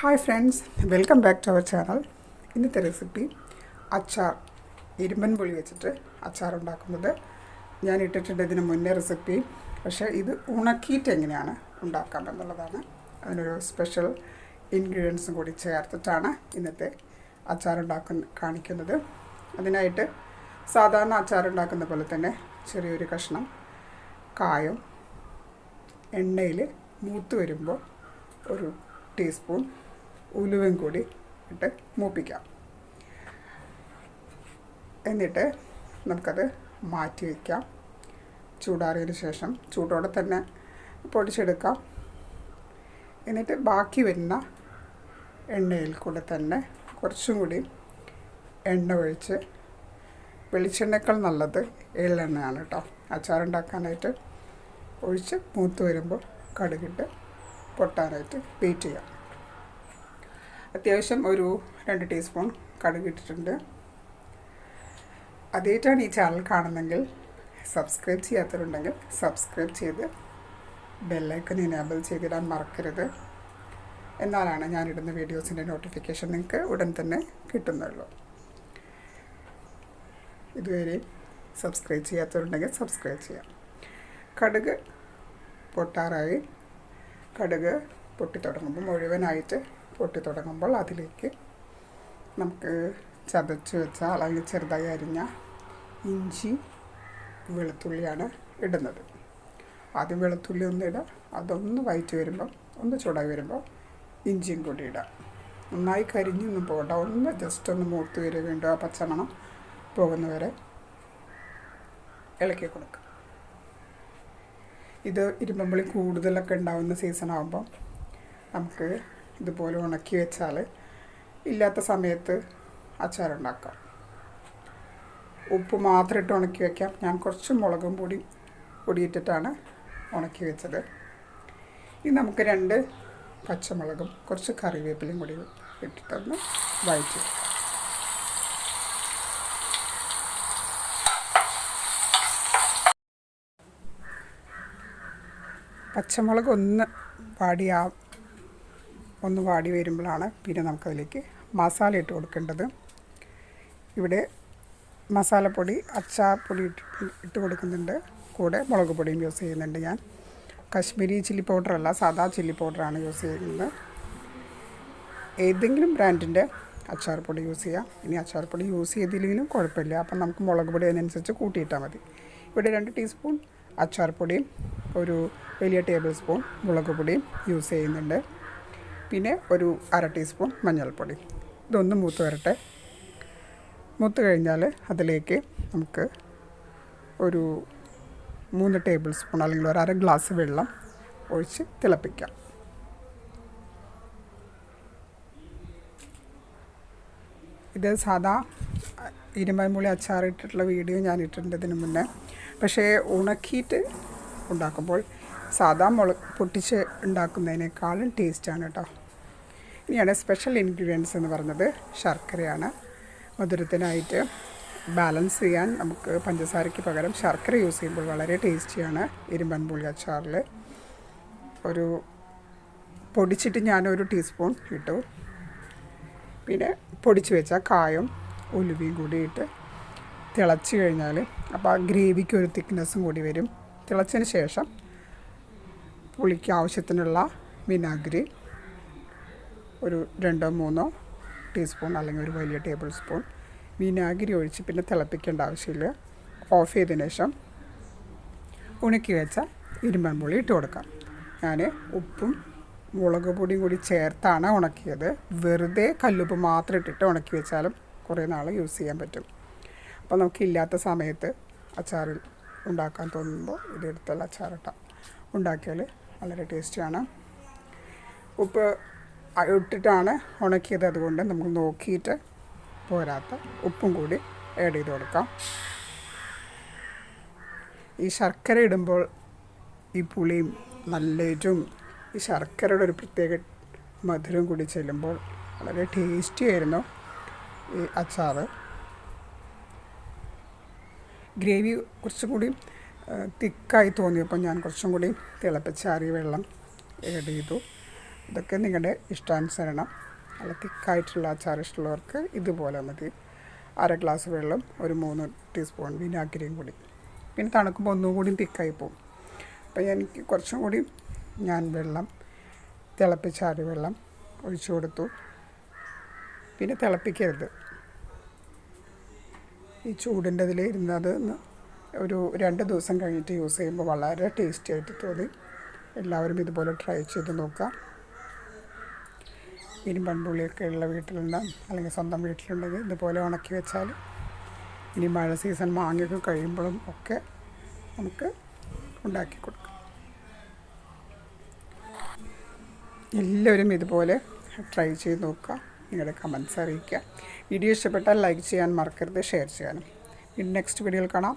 Hi friends welcome back to our channel ഇന്നത്തെ recipe അച്ചാർ ഇരുമ്പൻ പുളി വെച്ചിട്ട് അച്ചാർ ഉണ്ടാക്കുന്നത്. ഞാൻ ഇട്ടിട്ടുണ്ട് ഇതിന് മുന്നേ റെസിപ്പി പക്ഷേ ഇത് ഉണക്കിയിട്ട് എങ്ങനെയാണ് ഉണ്ടാക്കാം എന്നുള്ളതാണ്. അതിനൊരു സ്പെഷ്യൽ ഇൻഗ്രീഡിയൻസും കൂടി ചേർത്തിട്ടാണ് ഇന്നത്തെ അച്ചാർ ഉണ്ടാക്കുന്ന കാണിക്കുന്നത്. അതിനായിട്ട് സാധാരണ അച്ചാർ ഉണ്ടാക്കുന്ന പോലെ തന്നെ ചെറിയൊരു കഷ്ണം കായം എണ്ണയിൽ മൂത്ത് വരുമ്പോൾ ഒരു ടീസ്പൂൺ ഉലുവയും കൂടി ഇട്ട് മൂപ്പിക്കാം. എന്നിട്ട് നമുക്കത് മാറ്റി വയ്ക്കാം ചൂടാറിയതിന് ശേഷം ചൂടോടെ തന്നെ പൊടിച്ചെടുക്കാം. എന്നിട്ട് ബാക്കി വരുന്ന എണ്ണയിൽ കൂടെ തന്നെ കുറച്ചും കൂടി എണ്ണ ഒഴിച്ച് വെളിച്ചെണ്ണയേക്കാൾ നല്ലത് എള്ളെണ്ണയാണ് കേട്ടോ. അച്ചാറുണ്ടാക്കാനായിട്ട് ഒഴിച്ച് മൂത്ത് വരുമ്പോൾ കടുകിട്ട് പൊട്ടാനായിട്ട് ബീറ്റ് ചെയ്യാം. അത്യാവശ്യം ഒരു രണ്ട് ടീസ്പൂൺ കടുക് ഇട്ടിട്ടുണ്ട്. അതേറ്റാണ് ഈ ചാനൽ കാണുന്നെങ്കിൽ സബ്സ്ക്രൈബ് ചെയ്യാത്തവരുണ്ടെങ്കിൽ സബ്സ്ക്രൈബ് ചെയ്ത് ബെല്ലൈക്കൺ എനേബിൾ ചെയ്തിടാൻ മറക്കരുത്. എന്നാലാണ് ഞാനിടുന്ന വീഡിയോസിന്റെ നോട്ടിഫിക്കേഷൻ നിങ്ങൾക്ക് ഉടൻ തന്നെ കിട്ടുന്നുള്ളൂ. ഇതുവരെ സബ്സ്ക്രൈബ് ചെയ്യാത്തവരുണ്ടെങ്കിൽ സബ്സ്ക്രൈബ് ചെയ്യാം. കടുക് പൊട്ടാറായി. കടുക് പൊട്ടി തുടങ്ങുമ്പോൾ മുഴുവനായിട്ട് പൊട്ടി തുടങ്ങുമ്പോൾ അതിലേക്ക് നമുക്ക് ചതച്ച് വെച്ച അല്ലെങ്കിൽ ചെറുതായി അരിഞ്ഞ ഇഞ്ചി വെളുത്തുള്ളിയാണ് ഇടുന്നത്. ആദ്യം വെളുത്തുള്ളി ഒന്ന് ഇടാം. അതൊന്ന് വയറ്റി വരുമ്പം ഒന്ന് ചൂടായി വരുമ്പോൾ ഇഞ്ചിയും കൂടി ഇടാം. നന്നായി കരിഞ്ഞൊന്നും പോകണ്ട. ഒന്ന് ജസ്റ്റ് ഒന്ന് മൂത്ത് വരെ വീണ്ടും ആ പച്ചമണം പോകുന്നവരെ ഇളക്കി കൊടുക്കുക. ഇത് ഇരുമ്പമ്പളി കൂടുതലൊക്കെ ഉണ്ടാവുന്ന സീസൺ ആകുമ്പോൾ നമുക്ക് ഇതുപോലെ ഉണക്കി വെച്ചാൽ ഇല്ലാത്ത സമയത്ത് അച്ചാറുണ്ടാക്കാം. ഉപ്പ് മാത്രം ഇട്ട് ഉണക്കി വയ്ക്കാം ഞാൻ കുറച്ച് മുളകും പൊടി പൊടിയിട്ടിട്ടാണ് ഉണക്കി വെച്ചത്. ഇനി നമുക്ക് രണ്ട് പച്ചമുളകും കുറച്ച് കറിവേപ്പിലയും കൂടി ഇട്ടിട്ടൊന്ന് വഴറ്റി പച്ചമുളക് ഒന്ന് ആ ഒന്ന് വാടി വരുമ്പോഴാണ് പിന്നെ നമുക്കതിലേക്ക് മസാല ഇട്ട് കൊടുക്കേണ്ടത്. ഇവിടെ മസാലപ്പൊടി അച്ചാപ്പൊടി ഇട്ട് ഇട്ട് കൊടുക്കുന്നുണ്ട്. കൂടെ മുളക് പൊടിയും യൂസ് ചെയ്യുന്നുണ്ട് ഞാൻ. കശ്മീരി ചില്ലി പൗഡറല്ല സാദാ ചില്ലി പൗഡറാണ് യൂസ് ചെയ്യുന്നത്. ഏതെങ്കിലും ബ്രാൻഡിന്റെ അച്ചാർ പൊടി യൂസ് ചെയ്യാം. ഇനി അച്ചാർ പൊടി യൂസ് ചെയ്തില്ലെങ്കിലും കുഴപ്പമില്ല. അപ്പം നമുക്ക് മുളക് പൊടി അതിനനുസരിച്ച് കൂട്ടിയിട്ടാൽ മതി. ഇവിടെ രണ്ട് ടീസ്പൂൺ അച്ചാർ പൊടിയും ഒരു വലിയ ടേബിൾ സ്പൂൺ മുളക് പൊടിയും യൂസ് ചെയ്യുന്നുണ്ട്. പിന്നെ ഒരു അര ടീസ്പൂൺ മഞ്ഞൾപ്പൊടി. ഇതൊന്ന് മൂത്ത് വരട്ടെ. മൂത്ത് കഴിഞ്ഞാൽ അതിലേക്ക് നമുക്ക് ഒരു മൂന്ന് ടേബിൾ സ്പൂൺ അല്ലെങ്കിൽ ഒരു അര ഗ്ലാസ് വെള്ളം ഒഴിച്ച് തിളപ്പിക്കാം. ഇത് സാധാ ഇരുമ്പൻമുളി അച്ചാറിട്ടിട്ടുള്ള വീഡിയോ ഞാൻ ഇട്ടിട്ടുണ്ട് ഇതിന് മുന്നേ. പക്ഷേ ഉണക്കിയിട്ട് ഉണ്ടാക്കുമ്പോൾ സാധാ മുളക് പൊട്ടിച്ച് ഉണ്ടാക്കുന്നതിനേക്കാളും ടേസ്റ്റാണ് കേട്ടോ ഇനിയാണ് സ്പെഷ്യൽ ഇൻഗ്രീഡിയൻസ് എന്ന് പറഞ്ഞത് ശർക്കരയാണ്. മധുരത്തിനായിട്ട് ബാലൻസ് ചെയ്യാൻ നമുക്ക് പഞ്ചസാരയ്ക്ക് പകരം ശർക്കര യൂസ് ചെയ്യുമ്പോൾ വളരെ ടേസ്റ്റിയാണ് ഇരുമ്പൻ പുളി അച്ചാറിൽ. ഒരു പൊടിച്ചിട്ട് ഞാനൊരു ടീസ്പൂൺ ഇട്ടു. പിന്നെ പൊടിച്ച് വെച്ച കായും ഉലുവയും കൂടി ഇട്ട് തിളച്ച് കഴിഞ്ഞാൽ അപ്പോൾ ആ ഗ്രേവിക്ക് ഒരു തിക്നെസ്സും കൂടി വരും. തിളച്ചതിന് ശേഷം പുളിക്ക് ആവശ്യത്തിനുള്ള വിനാഗിരി ഒരു രണ്ടോ മൂന്നോ ടീസ്പൂൺ അല്ലെങ്കിൽ ഒരു വലിയ ടേബിൾ സ്പൂൺ. വിനാഗിരി ഒഴിച്ച് പിന്നെ തിളപ്പിക്കേണ്ട ആവശ്യമില്ല. ഓഫ് ചെയ്തതിന് ശേഷം ഉണക്കി വെച്ച ഇരുമ്പൻ പുളി ഇട്ട് കൊടുക്കാം. ഞാൻ ഉപ്പും മുളക് പൊടിയും കൂടി ചേർത്താണ് ഉണക്കിയത്. വെറുതെ കല്ലുപ്പ് മാത്രം ഇട്ടിട്ട് ഉണക്കി വെച്ചാലും കുറേ നാൾ യൂസ് ചെയ്യാൻ പറ്റും. അപ്പോൾ നമുക്കില്ലാത്ത സമയത്ത് അച്ചാറിൽ ഉണ്ടാക്കാൻ തോന്നുമ്പോൾ ഇതെടുത്തുള്ള അച്ചാറിട്ടാം. ഉണ്ടാക്കിയാൽ വളരെ ടേസ്റ്റിയാണ് ഉപ്പ് ഇട്ടിട്ടാണ് ഉണക്കിയത് അതുകൊണ്ട് നമുക്ക് നോക്കിയിട്ട് പോരാത്ത ഉപ്പും കൂടി ആഡ് ചെയ്ത് കൊടുക്കാം. ഈ ശർക്കര ഇടുമ്പോൾ ഈ പുളിയും നല്ല ഈ ശർക്കരയുടെ ഒരു പ്രത്യേക മധുരം കൂടി ചെല്ലുമ്പോൾ വളരെ ടേസ്റ്റി ആയിരുന്നു ഈ അച്ചാർ ഗ്രേവി കുറച്ചും കൂടി തിക്കായി തോന്നിയപ്പോൾ ഞാൻ കുറച്ചും കൂടി തിളപ്പിച്ചാറിയ വെള്ളം ഏഡ് ചെയ്തു. ഇതൊക്കെ നിങ്ങളുടെ ഇഷ്ടാനുസരണം. നല്ല തിക്കായിട്ടുള്ള അച്ചാർ ഇഷ്ടമുള്ളവർക്ക് ഇതുപോലെ മതി. അര ഗ്ലാസ് വെള്ളം ഒരു മൂന്ന് ടീസ്പൂൺ വിനാഗിരിയും കൂടി. പിന്നെ തണുക്കുമ്പോൾ ഒന്നും കൂടി തിക്കായി പോകും. അപ്പോൾ എനിക്ക് കുറച്ചും കൂടി ഞാൻ വെള്ളം തിളപ്പിച്ചാറിയ വെള്ളം ഒഴിച്ചു കൊടുത്തു. പിന്നെ തിളപ്പിക്കരുത്. ഈ ചൂടിന്റെ ഇതിൽ ഇരുന്നത് ഒരു രണ്ട് ദിവസം കഴിഞ്ഞിട്ട് യൂസ് ചെയ്യുമ്പോൾ വളരെ ടേസ്റ്റി ആയിട്ട് തോന്നി. എല്ലാവരും ഇതുപോലെ ട്രൈ ചെയ്ത് നോക്കാം ഇരുമ്പൻപുള്ളിയൊക്കെ ഉള്ള വീട്ടിലുണ്ടാകും അല്ലെങ്കിൽ സ്വന്തം വീട്ടിലുണ്ടെങ്കിൽ ഇതുപോലെ ഉണക്കി വെച്ചാൽ ഇനി മഴ സീസൺ മാങ്ങയൊക്കെ കഴിയുമ്പോഴും ഒക്കെ നമുക്ക് ഉണ്ടാക്കി കൊടുക്കാം. എല്ലാവരും ഇതുപോലെ ട്രൈ ചെയ്ത് നോക്കുക. നിങ്ങളുടെ കമൻസ് അറിയിക്കുക. വീഡിയോ ഇഷ്ടപ്പെട്ടാൽ ലൈക്ക് ചെയ്യാൻ മറക്കരുത് ഷെയർ ചെയ്യാനും. ഇനി നെക്സ്റ്റ് വീഡിയോയിൽ കാണാം.